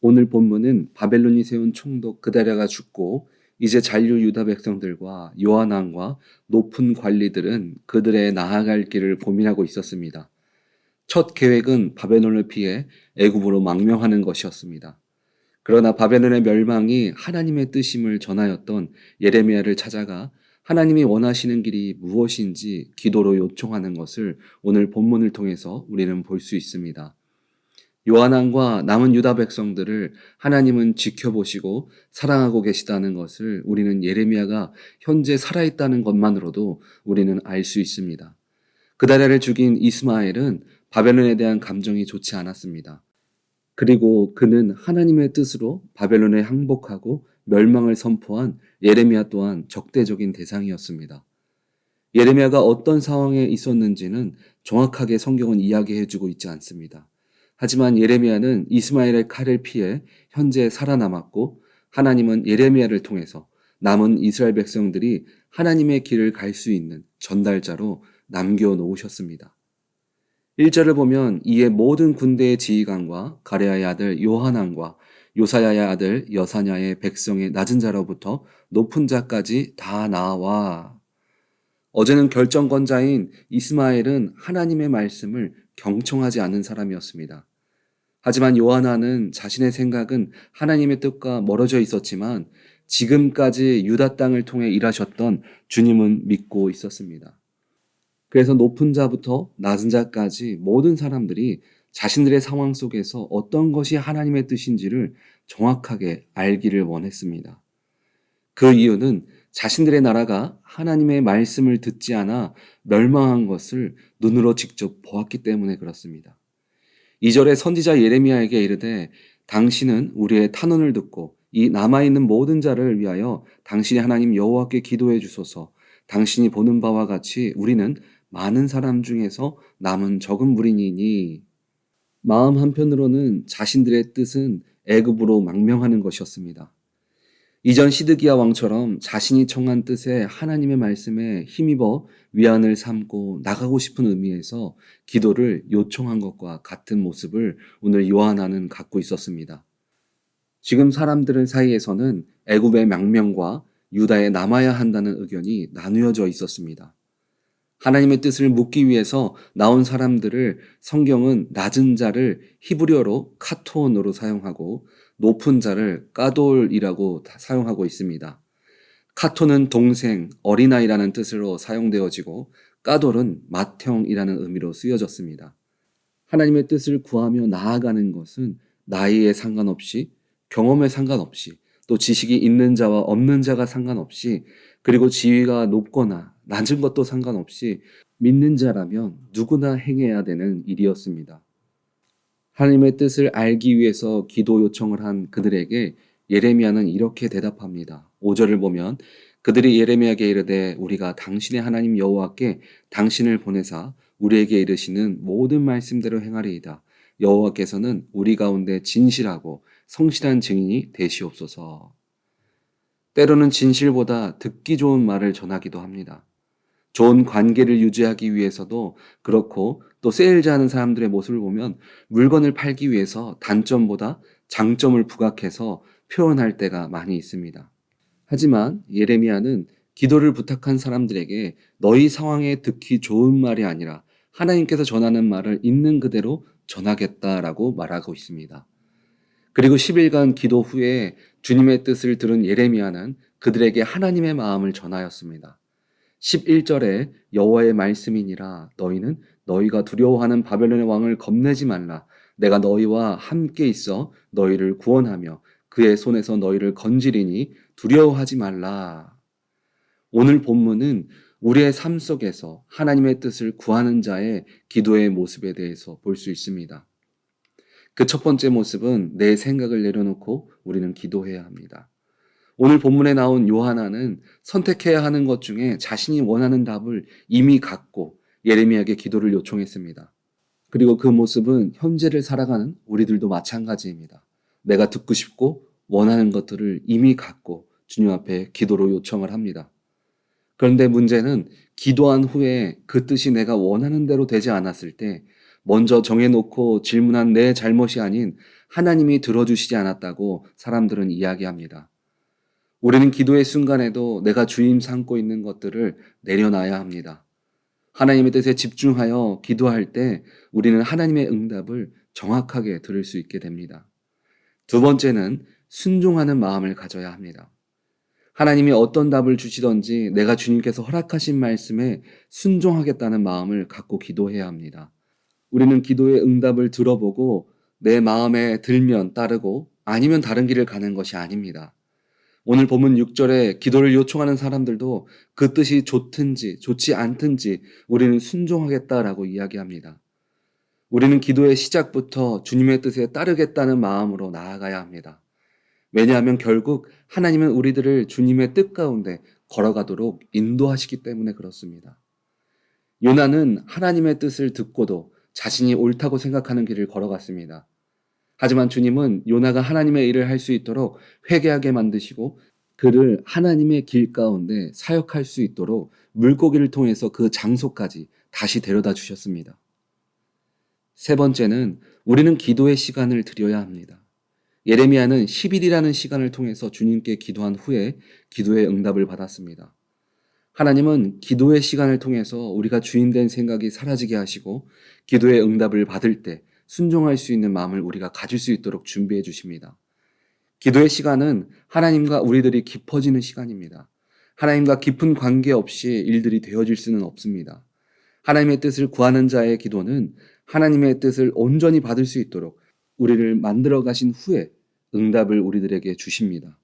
오늘 본문은 바벨론이 세운 총독 그다랴가 죽고 이제 잔류 유다 백성들과 요한왕과 높은 관리들은 그들의 나아갈 길을 고민하고 있었습니다. 첫 계획은 바벨론을 피해 애굽으로 망명하는 것이었습니다. 그러나 바벨론의 멸망이 하나님의 뜻임을 전하였던 예레미야를 찾아가 하나님이 원하시는 길이 무엇인지 기도로 요청하는 것을 오늘 본문을 통해서 우리는 볼 수 있습니다. 요한왕과 남은 유다 백성들을 하나님은 지켜보시고 사랑하고 계시다는 것을 우리는 예레미야가 현재 살아있다는 것만으로도 우리는 알 수 있습니다. 그다랴를 죽인 이스마엘은 바벨론에 대한 감정이 좋지 않았습니다. 그리고 그는 하나님의 뜻으로 바벨론에 항복하고 멸망을 선포한 예레미야 또한 적대적인 대상이었습니다. 예레미야가 어떤 상황에 있었는지는 정확하게 성경은 이야기해주고 있지 않습니다. 하지만 예레미야는 이스마엘의 칼을 피해 현재 살아남았고 하나님은 예레미야를 통해서 남은 이스라엘 백성들이 하나님의 길을 갈 수 있는 전달자로 남겨 놓으셨습니다. 1절을 보면 이에 모든 군대의 지휘관과 가레아의 아들 요하난과 요사야의 아들 여사냐의 백성의 낮은 자로부터 높은 자까지 다 나와. 어제는 결정권자인 이스마엘은 하나님의 말씀을 경청하지 않는 사람이었습니다. 하지만 요하나는 자신의 생각은 하나님의 뜻과 멀어져 있었지만 지금까지 유다 땅을 통해 일하셨던 주님은 믿고 있었습니다. 그래서 높은 자부터 낮은 자까지 모든 사람들이 자신들의 상황 속에서 어떤 것이 하나님의 뜻인지를 정확하게 알기를 원했습니다. 그 이유는 자신들의 나라가 하나님의 말씀을 듣지 않아 멸망한 것을 눈으로 직접 보았기 때문에 그렇습니다. 2절에 선지자 예레미야에게 이르되 당신은 우리의 탄원을 듣고 이 남아있는 모든 자를 위하여 당신이 하나님 여호와께 기도해 주소서 당신이 보는 바와 같이 우리는 많은 사람 중에서 남은 적은 무리니니 마음 한편으로는 자신들의 뜻은 애굽으로 망명하는 것이었습니다. 이전 시드기야 왕처럼 자신이 청한 뜻에 하나님의 말씀에 힘입어 위안을 삼고 나가고 싶은 의미에서 기도를 요청한 것과 같은 모습을 오늘 요하나는 갖고 있었습니다. 지금 사람들 사이에서는 애굽의 망명과 유다에 남아야 한다는 의견이 나누어져 있었습니다. 하나님의 뜻을 묻기 위해서 나온 사람들을 성경은 낮은 자를 히브리어로 카톤으로 사용하고 높은 자를 까돌이라고 사용하고 있습니다. 카톤은 동생, 어린아이라는 뜻으로 사용되어지고 까돌은 맏형이라는 의미로 쓰여졌습니다. 하나님의 뜻을 구하며 나아가는 것은 나이에 상관없이 경험에 상관없이 또 지식이 있는 자와 없는 자가 상관없이 그리고 지위가 높거나 낮은 것도 상관없이 믿는 자라면 누구나 행해야 되는 일이었습니다. 하나님의 뜻을 알기 위해서 기도 요청을 한 그들에게 예레미야는 이렇게 대답합니다. 5절을 보면 그들이 예레미야에게 이르되 우리가 당신의 하나님 여호와께 당신을 보내사 우리에게 이르시는 모든 말씀대로 행하리이다. 여호와께서는 우리 가운데 진실하고 성실한 증인이 되시옵소서. 때로는 진실보다 듣기 좋은 말을 전하기도 합니다. 좋은 관계를 유지하기 위해서도 그렇고 또 세일즈하는 사람들의 모습을 보면 물건을 팔기 위해서 단점보다 장점을 부각해서 표현할 때가 많이 있습니다. 하지만 예레미야는 기도를 부탁한 사람들에게 너희 상황에 듣기 좋은 말이 아니라 하나님께서 전하는 말을 있는 그대로 전하겠다라고 말하고 있습니다. 그리고 10일간 기도 후에 주님의 뜻을 들은 예레미야는 그들에게 하나님의 마음을 전하였습니다. 11절에 여호와의 말씀이니라 너희는 너희가 두려워하는 바벨론의 왕을 겁내지 말라 내가 너희와 함께 있어 너희를 구원하며 그의 손에서 너희를 건지리니 두려워하지 말라. 오늘 본문은 우리의 삶 속에서 하나님의 뜻을 구하는 자의 기도의 모습에 대해서 볼 수 있습니다. 그 첫 번째 모습은 내 생각을 내려놓고 우리는 기도해야 합니다. 오늘 본문에 나온 요하나는 선택해야 하는 것 중에 자신이 원하는 답을 이미 갖고 예레미야에게 기도를 요청했습니다. 그리고 그 모습은 현재를 살아가는 우리들도 마찬가지입니다. 내가 듣고 싶고 원하는 것들을 이미 갖고 주님 앞에 기도로 요청을 합니다. 그런데 문제는 기도한 후에 그 뜻이 내가 원하는 대로 되지 않았을 때 먼저 정해놓고 질문한 내 잘못이 아닌 하나님이 들어주시지 않았다고 사람들은 이야기합니다. 우리는 기도의 순간에도 내가 주임 삼고 있는 것들을 내려놔야 합니다. 하나님의 뜻에 집중하여 기도할 때 우리는 하나님의 응답을 정확하게 들을 수 있게 됩니다. 두 번째는 순종하는 마음을 가져야 합니다. 하나님이 어떤 답을 주시던지 내가 주님께서 허락하신 말씀에 순종하겠다는 마음을 갖고 기도해야 합니다. 우리는 기도의 응답을 들어보고 내 마음에 들면 따르고 아니면 다른 길을 가는 것이 아닙니다. 오늘 본문 6절에 기도를 요청하는 사람들도 그 뜻이 좋든지 좋지 않든지 우리는 순종하겠다라고 이야기합니다. 우리는 기도의 시작부터 주님의 뜻에 따르겠다는 마음으로 나아가야 합니다. 왜냐하면 결국 하나님은 우리들을 주님의 뜻 가운데 걸어가도록 인도하시기 때문에 그렇습니다. 요나는 하나님의 뜻을 듣고도 자신이 옳다고 생각하는 길을 걸어갔습니다. 하지만 주님은 요나가 하나님의 일을 할 수 있도록 회개하게 만드시고 그를 하나님의 길 가운데 사역할 수 있도록 물고기를 통해서 그 장소까지 다시 데려다 주셨습니다. 세 번째는 우리는 기도의 시간을 드려야 합니다. 예레미야는 10일이라는 시간을 통해서 주님께 기도한 후에 기도의 응답을 받았습니다. 하나님은 기도의 시간을 통해서 우리가 주인된 생각이 사라지게 하시고 기도의 응답을 받을 때 순종할 수 있는 마음을 우리가 가질 수 있도록 준비해 주십니다. 기도의 시간은 하나님과 우리들이 깊어지는 시간입니다. 하나님과 깊은 관계 없이 일들이 되어질 수는 없습니다. 하나님의 뜻을 구하는 자의 기도는 하나님의 뜻을 온전히 받을 수 있도록 우리를 만들어 가신 후에 응답을 우리들에게 주십니다.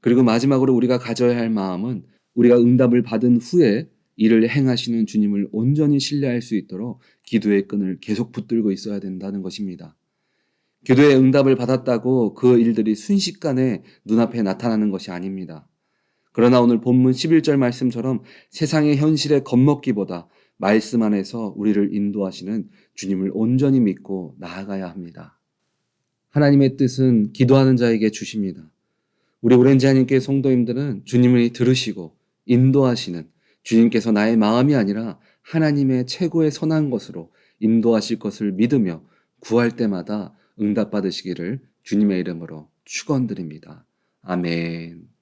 그리고 마지막으로 우리가 가져야 할 마음은 우리가 응답을 받은 후에 이를 행하시는 주님을 온전히 신뢰할 수 있도록 기도의 끈을 계속 붙들고 있어야 된다는 것입니다. 기도의 응답을 받았다고 그 일들이 순식간에 눈앞에 나타나는 것이 아닙니다. 그러나 오늘 본문 11절 말씀처럼 세상의 현실에 겁먹기보다 말씀 안에서 우리를 인도하시는 주님을 온전히 믿고 나아가야 합니다. 하나님의 뜻은 기도하는 자에게 주십니다. 우리 오렌지 하님께 성도님들은 주님을 들으시고 인도하시는 주님께서 나의 마음이 아니라 하나님의 최고의 선한 것으로 인도하실 것을 믿으며 구할 때마다 응답받으시기를 주님의 이름으로 축원드립니다. 아멘.